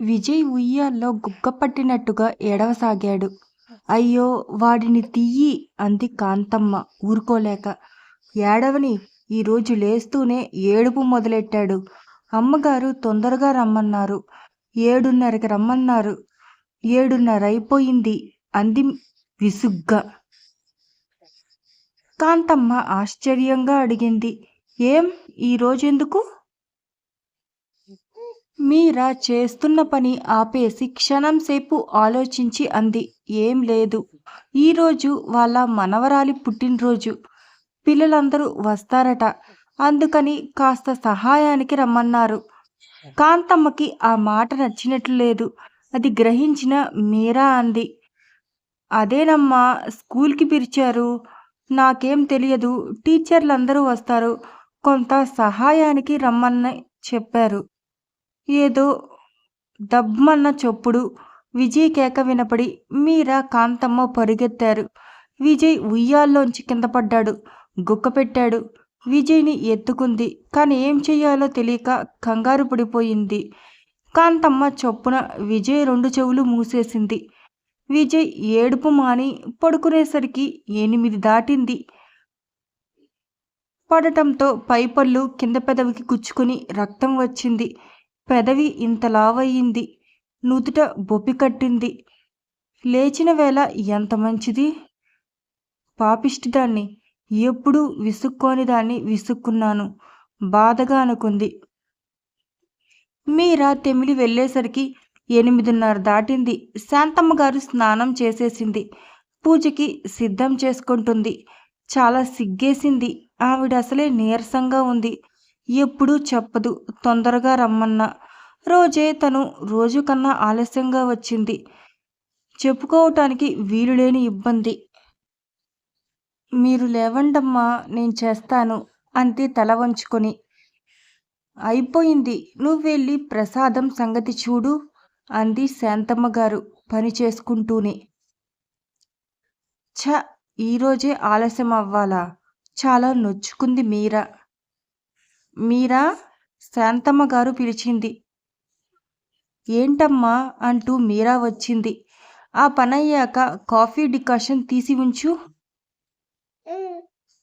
విజయ్ ఉయ్యాల్లో గుక్కపట్టినట్టుగా ఏడవసాగాడు. అయ్యో వాడిని తియ్యి అంది కాంతమ్మ ఊరుకోలేక. ఏడవని ఈరోజు లేస్తూనే ఏడుపు మొదలెట్టాడు. అమ్మగారు తొందరగా రమ్మన్నారు. ఏడున్నరకి రమ్మన్నారు. ఏడున్నర అయిపోయింది అంది విసుగ్గా. కాంతమ్మ ఆశ్చర్యంగా అడిగింది. ఏం ఈరోజెందుకు? మీరా చేస్తున్న పని ఆపేసి క్షణం సేపు ఆలోచించి అంది. ఏం లేదు. ఈరోజు వాళ్ళ మనవరాలి పుట్టినరోజు. పిల్లలందరూ వస్తారట. అందుకని కాస్త సహాయానికి రమ్మన్నారు. కాంతమ్మకి ఆ మాట నచ్చినట్లు లేదు. అది గ్రహించిన మీరా అంది. అదేనమ్మా స్కూల్కి పిలిచారు. నాకేం తెలియదు. టీచర్లందరూ వస్తారు. కొంత సహాయానికి రమ్మని చెప్పారు. ఏదో దబ్మన్న చప్పుడు. విజయ్ కేక వినపడి మీరా, కాంతమ్మ పరుగెత్తారు. విజయ్ ఉయ్యాల్లోంచి గుక్క గుక్కపెట్టాడు. విజయ్ని ఎత్తుకుంది. కానీ ఏం చెయ్యాలో తెలియక కంగారు పడిపోయింది. కాంతమ్మ చొప్పున విజయ్ రెండు చెవులు మూసేసింది. విజయ్ ఏడుపు మాని పడుకునేసరికి ఎనిమిది దాటింది. పడటంతో పైపళ్ళు కింద పెదవికి గుచ్చుకుని రక్తం వచ్చింది. పెదవి ఇంత లావయింది. నుదుట బొప్పి కట్టింది. లేచిన వేళ ఎంత మంచిది. పాపిష్టిదాన్ని. ఎప్పుడూ విసుక్కోని దాన్ని విసుక్కున్నాను. బాధగా అనుకుంది. మీరా తెమిలి వెళ్ళేసరికి ఎనిమిదిన్నర దాటింది. శాంతమ్మగారు స్నానం చేసేసింది. పూజకి సిద్ధం చేసుకుంటుంది. చాలా సిగ్గేసింది. ఆవిడ అసలే నీరసంగా ఉంది. ఎప్పుడూ చెప్పదు తొందరగా రమ్మన్నా. రోజే తను రోజు కన్నా ఆలస్యంగా వచ్చింది. చెప్పుకోవటానికి వీలులేని ఇబ్బంది. మీరు లేవండమ్మా నేను చేస్తాను అంతే తల వంచుకొని. అయిపోయింది. నువ్వెళ్ళి ప్రసాదం సంగతి చూడు అంది శాంతమ్మగారు పని చేసుకుంటూనే. ఛ ఈరోజే ఆలస్యం అవ్వాలా? చాలా నొచ్చుకుంది మీరా. మీరా శాంతమ్మ గారు పిలిచింది. ఏంటమ్మా అంటూ మీరా వచ్చింది. ఆ పనయ్యాక కాఫీ డికాషన్ తీసి ఉంచు.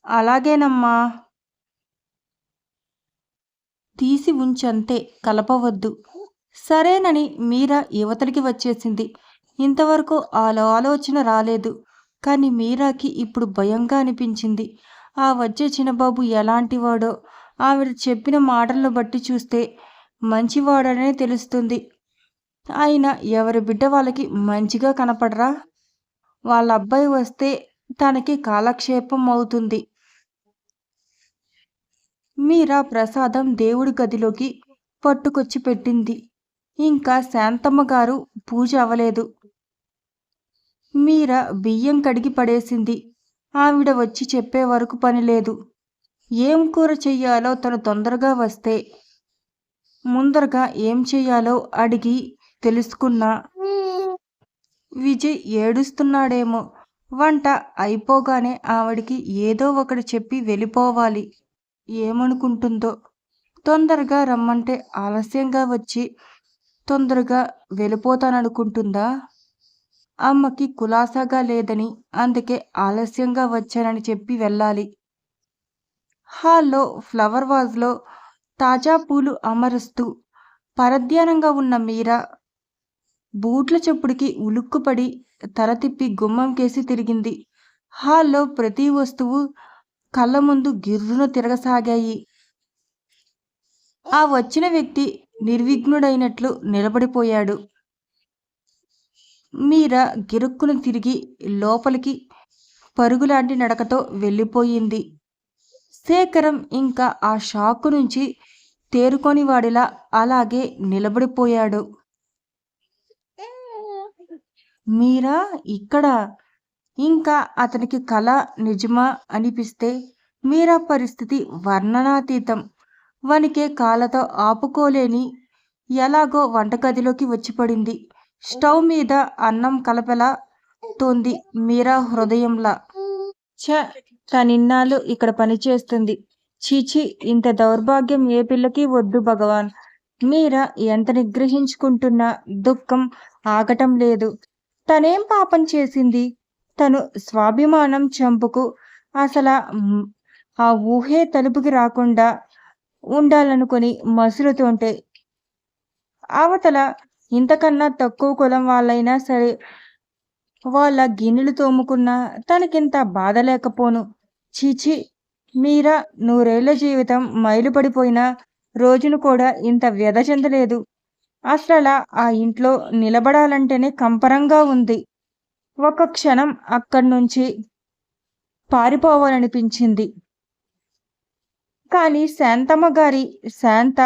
అలాగేనమ్మా. తీసి ఉంచంతే కలపవద్దు. సరేనని మీరా యువతలికి వచ్చేసింది. ఇంతవరకు ఆ ఆలోచన రాలేదు. కానీ మీరాకి ఇప్పుడు భయంగా అనిపించింది. ఆ వచ్చే చిన్నబాబు ఎలాంటివాడో ఆవిడ చెప్పిన మాటలను బట్టి చూస్తే మంచివాడనే తెలుస్తుంది. అయినా ఎవరి బిడ్డ వాళ్ళకి మంచిగా కనపడరా? వాళ్ళ అబ్బాయి వస్తే తనకి కాలక్షేపం అవుతుంది. మీరా ప్రసాదం దేవుడి గదిలోకి పట్టుకొచ్చి పెట్టింది. ఇంకా శాంతమ్మ గారు పూజ అవలేదు. మీరా బియ్యం కడిగి పడేసింది. ఆవిడ వచ్చి చెప్పే వరకు పని లేదు ఏం కూర చెయ్యాలో తను తొందరగా వస్తే ముందరగా ఏం చెయ్యాలో అడిగి తెలుసుకున్నా విజయ్ ఏడుస్తున్నాడేమో. వంట అయిపోగానే ఆవిడికి ఏదో ఒకటి చెప్పి వెళ్ళిపోవాలి. ఏమనుకుంటుందో? తొందరగా రమ్మంటే ఆలస్యంగా వచ్చి తొందరగా వెళ్ళిపోతాననుకుంటుందా? అమ్మకి కులాసాగా లేదని అందుకే ఆలస్యంగా వచ్చానని చెప్పి వెళ్ళాలి. హాల్లో ఫ్లవర్ వాజ్లో తాజా పూలు అమరుస్తూ పరధ్యానంగా ఉన్న మీరా బూట్ల చెప్పుడికి ఉలుక్కుపడి తల తిప్పి గుమ్మం కేసి తిరిగింది. హాల్లో ప్రతి వస్తువు కళ్ళ ముందు గిర్రును తిరగసాగాయి. ఆ వచ్చిన వ్యక్తి నిర్విఘ్నుడైనట్లు నిలబడిపోయాడు. మీరా గిరుక్కును తిరిగి లోపలికి పరుగులాంటి నడకతో వెళ్ళిపోయింది. శేఖరం ఇంకా ఆ షాకు నుంచి తేరుకొని వాడిలా అలాగే నిలబడిపోయాడు. మీరా ఇక్కడ ఇంకా అతనికి కల నిజమా అనిపిస్తే మీరా పరిస్థితి వర్ణనాతీతం. వణికే కాళ్ళతో ఆపుకోలేని ఎలాగో వంటగదిలోకి వచ్చిపడింది. స్టవ్ మీద అన్నం కలపెలా తోంది మీరా హృదయంలా. ఛ తనిన్నాళ్ళు ఇక్కడ పనిచేస్తుంది. చీచి ఇంత దౌర్భాగ్యం ఏ పిల్లకి వద్దు భగవాన్. మీరా ఎంత నిగ్రహించుకుంటున్నా దుఃఖం ఆగటం లేదు. తనేం పాపం చేసింది? తను స్వాభిమానం చంపుకు అసలు ఆ ఊహే తలుపుకి రాకుండా ఉండాలనుకుని మసులుతుంటే అవతల ఇంతకన్నా తక్కువ కులం వాళ్ళైనా సరే వాళ్ళ గిన్నెలు తోముకున్నా తనకింత బాధ లేకపోను. చీచి మీరా నూరేళ్ళ జీవితం మైలుపడిపోయిన రోజును కూడా ఇంత వ్యధ చెందలేదు. అసలు ఆ ఇంట్లో నిలబడాలంటేనే కంపరంగా ఉంది. ఒక క్షణం అక్కడి నుంచి పారిపోవాలనిపించింది. కానీ శాంతమ్మ గారి శాంత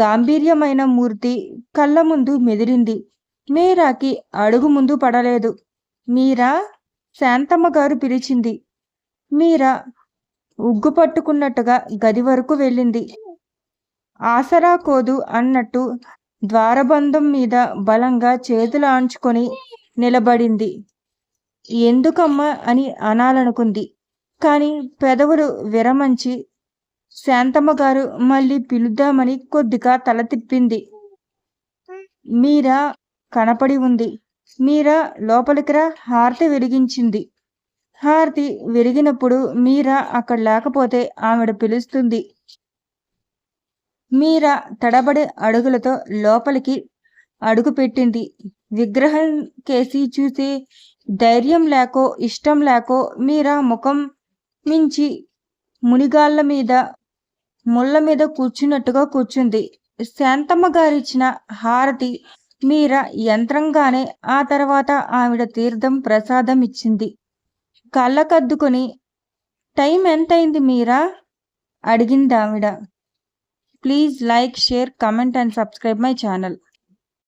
గాంభీర్యమైన మూర్తి కళ్ళ ముందు మెదిరింది. మీరాకి అడుగు ముందు పడలేదు. మీరా? శాంతమ్మ గారు పిలిచింది. మీరా? ఉగ్గు పట్టుకున్నట్టుగా గది వరకు వెళ్ళింది. ఆసరా కోదు అన్నట్టు ద్వారబంధం మీద బలంగా చేతులు ఆంచుకొని నిలబడింది. ఎందుకమ్మా అని అనాలనుకుంది. కానీ పెదవులు విరమంచి శాంతమ్మ గారు మళ్ళీ పిలుద్దామని కొద్దిగా తల తిప్పింది. మీరా? కనపడి ఉంది. మీరా? లోపలికి రా. హారతి వెలిగించింది. హారతి వెలిగినప్పుడు మీరా అక్కడ లేకపోతే ఆవిడ పిలుస్తుంది. మీరా తడబడి అడుగులతో లోపలికి అడుగు పెట్టింది. విగ్రహం కేసి చూసి ధైర్యం లేకో ఇష్టం లేకో మీరా ముఖం మించి మునిగాళ్ళ మీద ముళ్ళ మీద కూర్చున్నట్టుగా కూర్చుంది. శాంతమ్మ గారిచ్చిన హారతి మీర యంత్రంగానే ఆ తర్వాత ఆవిడ తీర్థం ప్రసాదం ఇచ్చింది. కళ్ళకద్దుకొని టైం ఎంతైంది మీరా? అడిగింది ఆవిడ please like share comment and subscribe my channel.